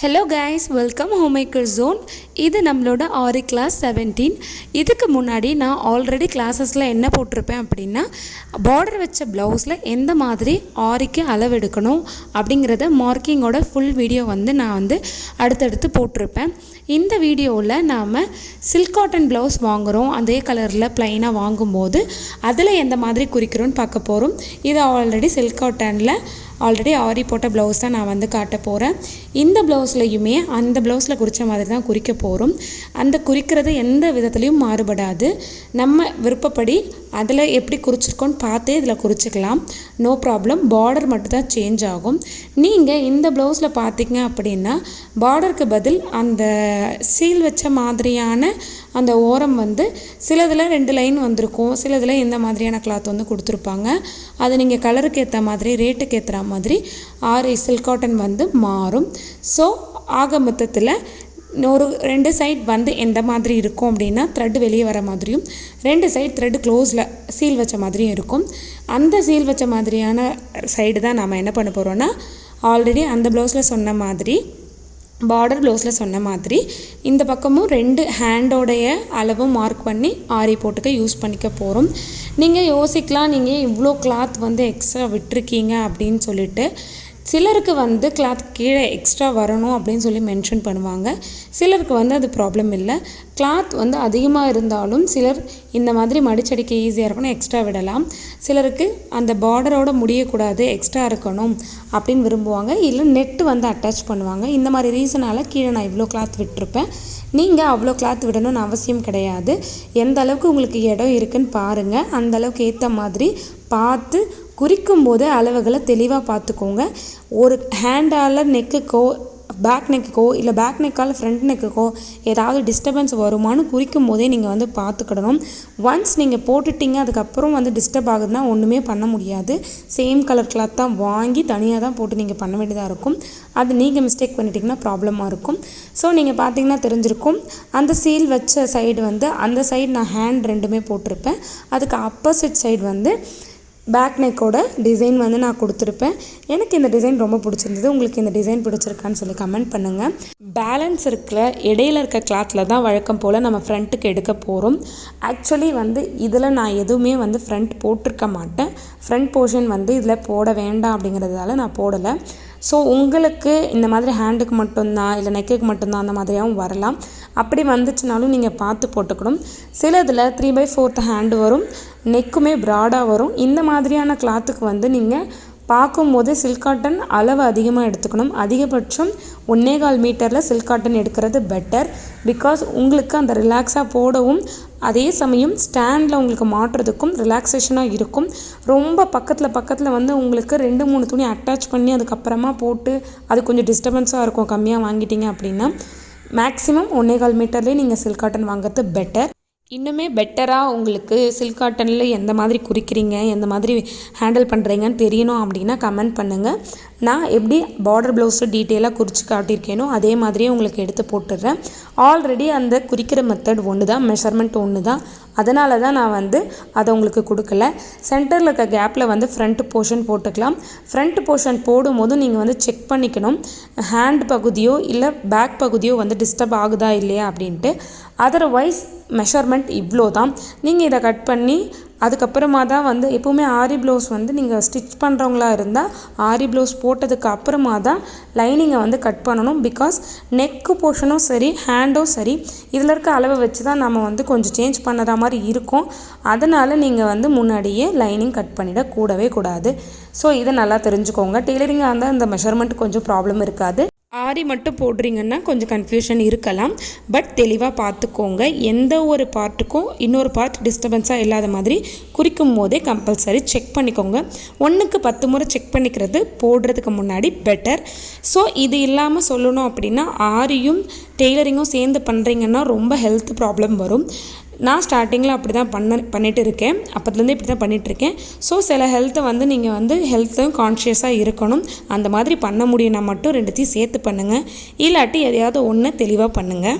Hello guys welcome home maker zone இது நம்மளோட ஆரி class seventeen இதுக்கு முன்னாடி நான் ஆல்ரெடி கிளாஸஸில் என்ன போட்டிருப்பேன் அப்படின்னா பார்டர் வச்ச ப்ளவுஸில் எந்த மாதிரி ஆரிக்கு அளவெடுக்கணும் அப்படிங்கிறத மார்க்கிங்கோட ஃபுல் வீடியோ வந்து நான் வந்து அடுத்தடுத்து போட்டிருப்பேன். இந்த வீடியோவில் நாம் சில்க் காட்டன் ப்ளவுஸ் வாங்குகிறோம் அதே கலரில் ப்ளைனாக வாங்கும்போது அதில் எந்த மாதிரி குறிக்கிறோன்னு பார்க்க போகிறோம் இது ஆல்ரெடி சில்க் காட்டனில் ஆல்ரெடி ஆரி போட்ட ப்ளவுஸ் தான் நான் வந்து காட்ட போகிறேன் இந்த ப்ளவுஸ்லையுமே அந்த ப்ளவுஸில் குறித்த மாதிரி தான் குறிக்க போகிறோம் அந்த குறிக்கிறது எந்த விதத்துலையும் மாறுபடாது. நம்ம விருப்பப்படி அதில் எப்படி குறிச்சிருக்கோன்னு பார்த்தே இதில் குறிச்சிக்கலாம். நோ ப்ராப்ளம் பார்டர் மட்டும் தான் சேஞ்ச் ஆகும். நீங்கள் இந்த ப்ளவுஸில் பார்த்தீங்க அப்படின்னா பார்டருக்கு பதில் அந்த சீல் வச்ச மாதிரியான அந்த ஓரம் வந்து சிலதில் ரெண்டு லைன் வந்திருக்கும். சிலதில் இந்த மாதிரியான கிளாத் வந்து கொடுத்துருப்பாங்க. அது நீங்கள் கலருக்கு ஏற்ற மாதிரி ரேட்டுக்கு ஏற்றுற மாதிரி ஆறு சில்க் காட்டன் வந்து மாறும். ஸோ ஆக மொத்தத்தில் ஒரு ரெண்டு சைட் வந்து எந்த மாதிரி இருக்கும் அப்படின்னா த்ரெட் வெளியே வர மாதிரியும் ரெண்டு சைட் த்ரெட் க்ளோஸில் சீல் வச்ச மாதிரியும் இருக்கும். அந்த சீல் வச்ச மாதிரியான சைடு தான் நாம் என்ன பண்ண போகிறோன்னா ஆல்ரெடி அந்த ப்ளவுஸில் சொன்ன மாதிரி பார்டர் ப்ளவுஸில் சொன்ன மாதிரி இந்த பக்கமும் ரெண்டு ஹேண்டோடைய அளவும் மார்க் பண்ணி ஆரி போட்டுக்க யூஸ் பண்ணிக்க போகிறோம் நீங்கள் யோசிக்கலாம் நீங்கள் இவ்வளோ கிளாத் வந்து எக்ஸ்ட்ரா விட்டுருக்கீங்க அப்படின்னு சொல்லிட்டு. சிலருக்கு வந்து கிளாத் கீழே எக்ஸ்ட்ரா வரணும் அப்படின்னு சொல்லி மென்ஷன் பண்ணுவாங்க. சிலருக்கு வந்து அது ப்ராப்ளம் இல்லை. கிளாத் வந்து அதிகமாக இருந்தாலும் சிலர் இந்த மாதிரி மடிச்சடிக்க ஈஸியாக இருக்கணும் எக்ஸ்ட்ரா விடலாம். சிலருக்கு அந்த பார்டரோட முடியக்கூடாது எக்ஸ்ட்ரா இருக்கணும் அப்படின்னு விரும்புவாங்க. இல்லை நெட்டு வந்து அட்டாச் பண்ணுவாங்க. இந்த மாதிரி ரீசனால் கீழே நான் இவ்வளோ கிளாத் விட்டுருப்பேன். நீங்கள் அவ்வளோ கிளாத் விடணும்னு அவசியம் கிடையாது. எந்த அளவுக்கு உங்களுக்கு இடம் இருக்குன்னு பாருங்கள் அந்த அளவுக்கு ஏற்ற மாதிரி பார்த்து குறிக்கும் போது அளவுகளை தெளிவாக பார்த்துக்கோங்க. ஒரு ஹேண்டால் நெக்குக்கோ பேக் நெக்குக்கோ இல்லை பேக் நெக்கால் ஃப்ரண்ட் நெக்குக்கோ ஏதாவது டிஸ்டர்பன்ஸ் வருமானு குறிக்கும் போதே நீங்கள் வந்து பார்த்துக்கிடணும். ஒன்ஸ் நீங்கள் போட்டுட்டீங்க அதுக்கப்புறம் வந்து டிஸ்டர்ப் ஆகுதுன்னா ஒன்றுமே பண்ண முடியாது. சேம் கலர் கிளாத் தான் வாங்கி தனியாக தான் போட்டு நீங்கள் பண்ண வேண்டியதாக இருக்கும். அது நீங்கள் மிஸ்டேக் பண்ணிட்டீங்கன்னா ப்ராப்ளமாக இருக்கும். ஸோ நீங்கள் பார்த்தீங்கன்னா தெரிஞ்சிருக்கும். அந்த சீல் வச்ச சைடு வந்து அந்த சைடு நான் ஹேண்ட் ரெண்டுமே போட்டிருப்பேன். அதுக்கு அப்போசிட் சைடு வந்து பேக் நெக்கோட டிசைன் வந்து நான் கொடுத்துருப்பேன். எனக்கு இந்த டிசைன் ரொம்ப பிடிச்சிருந்தது. உங்களுக்கு இந்த டிசைன் பிடிச்சிருக்கான்னு சொல்லி கமெண்ட் பண்ணுங்கள் பேலன்ஸ் இருக்கிற இடையில இருக்க கிளாத்தில் தான் வழக்கம் போல் நம்ம ஃப்ரண்ட்டுக்கு எடுக்க போகிறோம் ஆக்சுவலி வந்து இதில் நான் எதுவுமே வந்து ஃப்ரண்ட் போட்டிருக்க மாட்டேன். ஃப்ரண்ட் போர்ஷன் வந்து இதில் போட வேண்டாம் அப்படிங்கிறதால நான் போடலை. ஸோ உங்களுக்கு இந்த மாதிரி ஹேண்டுக்கு மட்டும்தான் இல்லை நெக்குக்கு மட்டும்தான் அந்த மாதிரியாகவும் வரலாம். அப்படி வந்துச்சுனாலும் நீங்கள் பார்த்து போட்டுக்கணும். சில இதில் த்ரீ பை ஃபோர்த் ஹேண்டு வரும். நெக்குமே ப்ராடாக வரும். இந்த மாதிரியான கிளாத்துக்கு வந்து நீங்கள் பார்க்கும்போது சில்க் காட்டன் அளவு அதிகமாக எடுத்துக்கணும். அதிகபட்சம் ஒன்னே கால் மீட்டரில் சில்க் காட்டன் எடுக்கிறது பெட்டர் பிகாஸ் உங்களுக்கு அந்த ரிலாக்ஸாக போடவும் அதே சமயம் ஸ்டாண்டில் உங்களுக்கு மாட்டுறதுக்கும் ரிலாக்ஸேஷனாக இருக்கும். ரொம்ப பக்கத்தில் பக்கத்தில் வந்து உங்களுக்கு ரெண்டு மூணு துணி அட்டாச் பண்ணி அதுக்கப்புறமா போட்டு அது கொஞ்சம் டிஸ்டர்பன்ஸாக இருக்கும். கம்மியாக வாங்கிட்டீங்க அப்படின்னா மேக்ஸிமம் ஒன்னே கால் மீட்டர்லேயே நீங்கள் சில்க் காட்டன் வாங்குறது பெட்டர் இன்னுமே பெட்டராக உங்களுக்கு சில்க் காட்டனில் எந்த மாதிரி குறிக்கிறீங்க எந்த மாதிரி ஹேண்டில் பண்ணுறீங்கன்னு தெரியணும் அப்படின்னா கமெண்ட் பண்ணுங்கள் நான் எப்படி பார்டர் ப்ளவுஸு டீட்டெயிலாக குறித்து காட்டியிருக்கேனோ அதே மாதிரியே உங்களுக்கு எடுத்து போட்டுடுறேன். ஆல்ரெடி அந்த குறிக்கிற மெத்தட் ஒன்று தான் மெஷர்மெண்ட் ஒன்று தான் அதனால தான் நான் வந்து அதை உங்களுக்கு கொடுக்கல. சென்டரில் இருக்க கேப்பில் வந்து ஃப்ரண்ட் போர்ஷன் போட்டுக்கலாம். ஃப்ரண்ட் போர்ஷன் போடும்போது நீங்கள் வந்து செக் பண்ணிக்கணும். ஹேண்ட் பகுதியோ இல்லை பேக் பகுதியோ வந்து டிஸ்டர்ப் ஆகுதா இல்லையா அப்படின்ட்டு. அதர்வைஸ் மெஷர்மெண்ட் இவ்வளோ தான் நீங்கள் இதை கட் பண்ணி அதுக்கப்புறமா தான் வந்து எப்போவுமே ஆரி ப்ளவுஸ் வந்து நீங்கள் ஸ்டிச் பண்ணுறவங்களா இருந்தால் ஆரி ப்ளவுஸ் போட்டதுக்கு அப்புறமா தான் லைனிங்கை வந்து கட் பண்ணணும். பிகாஸ் நெக்கு போர்ஷனும் சரி ஹேண்டும் சரி இதில் இருக்க அளவை வச்சு தான் நம்ம வந்து கொஞ்சம் சேஞ்ச் பண்ணுற மாதிரி இருக்கும். அதனால் நீங்கள் வந்து முன்னாடியே லைனிங் கட் பண்ணிட கூடவே கூடாது. ஸோ இதை நல்லா தெரிஞ்சுக்கோங்க. டெய்லரிங்காக இருந்தால் இந்த மெஷர்மெண்ட் கொஞ்சம் ப்ராப்ளம் இருக்காது. ஆரி மட்டும் போடுறீங்கன்னா கொஞ்சம் கன்ஃபியூஷன் இருக்கலாம். பட் தெளிவாக பார்த்துக்கோங்க. எந்த ஒரு பார்ட்டுக்கும் இன்னொரு பார்ட் டிஸ்டர்பன்ஸாக இல்லாத மாதிரி குறிக்கும் போதே கம்பல்சரி செக் பண்ணிக்கோங்க. ஒன்றுக்கு பத்து முறை செக் பண்ணிக்கிறது போடுறதுக்கு முன்னாடி பெட்டர் ஸோ இது இல்லாமல் சொல்லணும் அப்படின்னா ஆரியும் டெய்லரிங்கும் சேர்ந்து பண்ணுறீங்கன்னா ரொம்ப ஹெல்த் ப்ராப்ளம் வரும். நான் ஸ்டார்டிங்கில் அப்படி தான் பண்ண பண்ணிகிட்டு இருக்கேன் அப்போதுலேருந்து இப்படி தான் பண்ணிகிட்ருக்கேன் ஸோ சில ஹெல்த்தை வந்து நீங்கள் வந்து ஹெல்த்தும் கான்ஷியஸாக இருக்கணும். அந்த மாதிரி பண்ண முடியும்னா மட்டும் ரெண்டுத்தையும் சேர்த்து பண்ணுங்கள் இல்லாட்டி எதையாவது ஒன்று தெளிவாக பண்ணுங்கள்